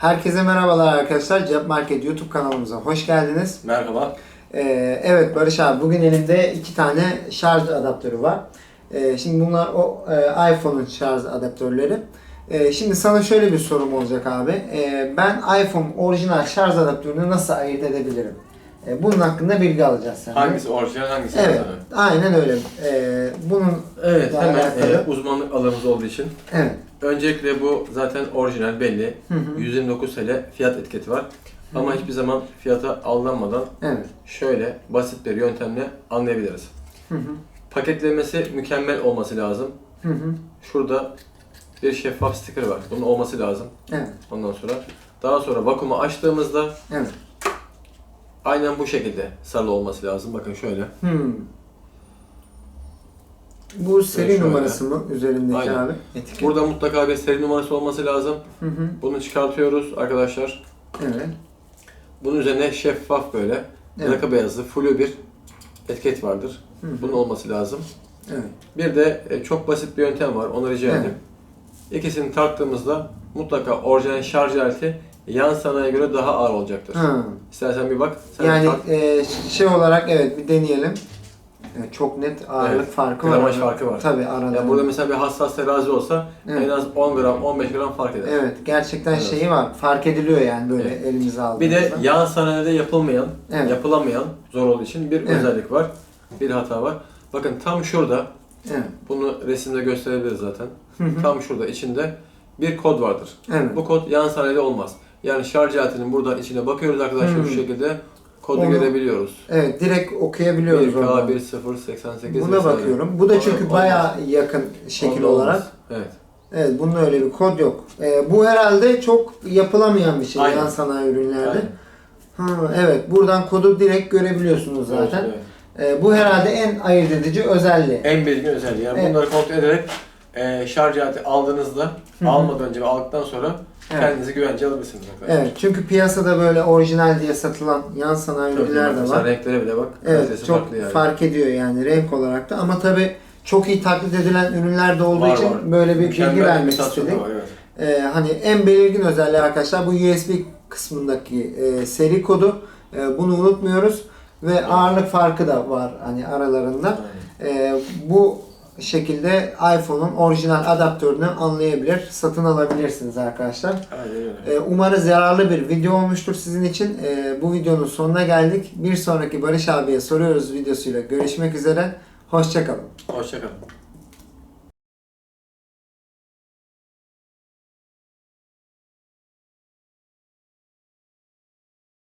Herkese merhabalar arkadaşlar. Cep Market YouTube kanalımıza hoş geldiniz. Merhaba. Ee, evet Barış abi bugün elimde iki tane şarj adaptörü var. Ee, şimdi bunlar o e, iPhone'un şarj adaptörleri. Ee, şimdi sana şöyle bir sorum olacak abi. Ee, ben iPhone orijinal şarj adaptörünü nasıl ayırt edebilirim? Ee, bunun hakkında bilgi alacağız senden. Hangisi orijinal hangisi Evet, orijinal? aynen öyle. Ee, bunun Evet, hemen alakalı. e, uzmanlık alanımız olduğu için. evet. Öncelikle bu zaten orijinal belli. Hı hı. 129 TL fiyat etiketi var. Ama hiçbir zaman fiyata aldanmadan Evet. şöyle basit bir yöntemle anlayabiliriz. Hı hı. Paketlemesi mükemmel olması lazım. Hı hı. Şurada bir şeffaf sticker var. Bunun olması lazım. Evet. Ondan sonra daha sonra vakumu açtığımızda Evet. aynen bu şekilde sarılı olması lazım. Bakın şöyle. Hmm. Bu seri şöyle. numarası mı üzerindeki Aynen. abi? Etiket. Burada mutlaka bir seri numarası olması lazım. Hı hı. Bunu çıkartıyoruz arkadaşlar. Evet. Bunun üzerine şeffaf böyle Evet. yaka beyazlı flu bir etiket vardır. Hı hı. Bunun olması lazım. Evet. Bir de e, çok basit bir yöntem var. Onu rica Evet. edeyim. İkisini tarttığımızda mutlaka orijinal şarj aleti yan sanayiye göre daha ağır olacaktır. Ha. İstersen bir bak. Sen Yani tart. e, şey olarak evet bir deneyelim. Çok net ağırlık Evet, farkı var. gramaj farkı var. Tabii arada. Ya burada mesela bir hassas terazi olsa Evet. en az 10 gram 15 gram fark eder. Evet gerçekten Evet. şeyi var. Fark ediliyor yani böyle Evet. elimize Bir aldığımızda. de yan sanayide yapılmayan, Evet. yapılamayan zor olduğu için bir Evet. özellik var. Bir hata var. Bakın tam şurada Evet. Bunu resimde gösterebiliriz zaten. Hı hı. Tam şurada içinde bir kod vardır. Evet. Bu kod yan sanayide olmaz. Yani şarj aletinin buradan içine bakıyoruz arkadaşlar şu şekilde kodu Onu- görebiliyoruz. Evet direkt okuyabiliyoruz 1K, oradan. 1088 Buna bakıyorum. Bu da çünkü bayağı yakın şekil olarak. Evet. Evet bunun öyle bir kod yok. Ee, bu herhalde çok yapılamayan bir şey Aynen. yan sanayi ürünlerde. Aynen. Ha, evet buradan kodu direkt görebiliyorsunuz zaten. Evet. Ee, bu herhalde en ayırt edici özelliği. En belirgin özelliği. Yani Evet. bunları kontrol ederek e, şarj aleti aldığınızda, Hı hı. almadan önce ve aldıktan sonra Evet. kendinizi güvence alabilirsiniz arkadaşlar. Evet çünkü piyasada böyle orijinal diye satılan yan sanayi Tabii, ürünler de var. renklere bile bak. Evet çok farklı yani. fark ediyor yani renk olarak da ama tabi çok iyi taklit edilen ürünler de olduğu Var, için var. böyle bir Mükemmel bilgi vermek istedik. var, evet. Ee, hani en belirgin özelliği arkadaşlar bu USB kısmındaki e, seri kodu. E, bunu unutmuyoruz ve ağırlık farkı da var hani aralarında. Aynen. E, bu şekilde iPhone'un orijinal adaptörünü anlayabilir, satın alabilirsiniz arkadaşlar. Aynen öyle. E, umarız yararlı bir video olmuştur sizin için. E, bu videonun sonuna geldik. Bir sonraki Barış abiye soruyoruz videosuyla görüşmek üzere. Hoşçakalın. Hoşçakalın.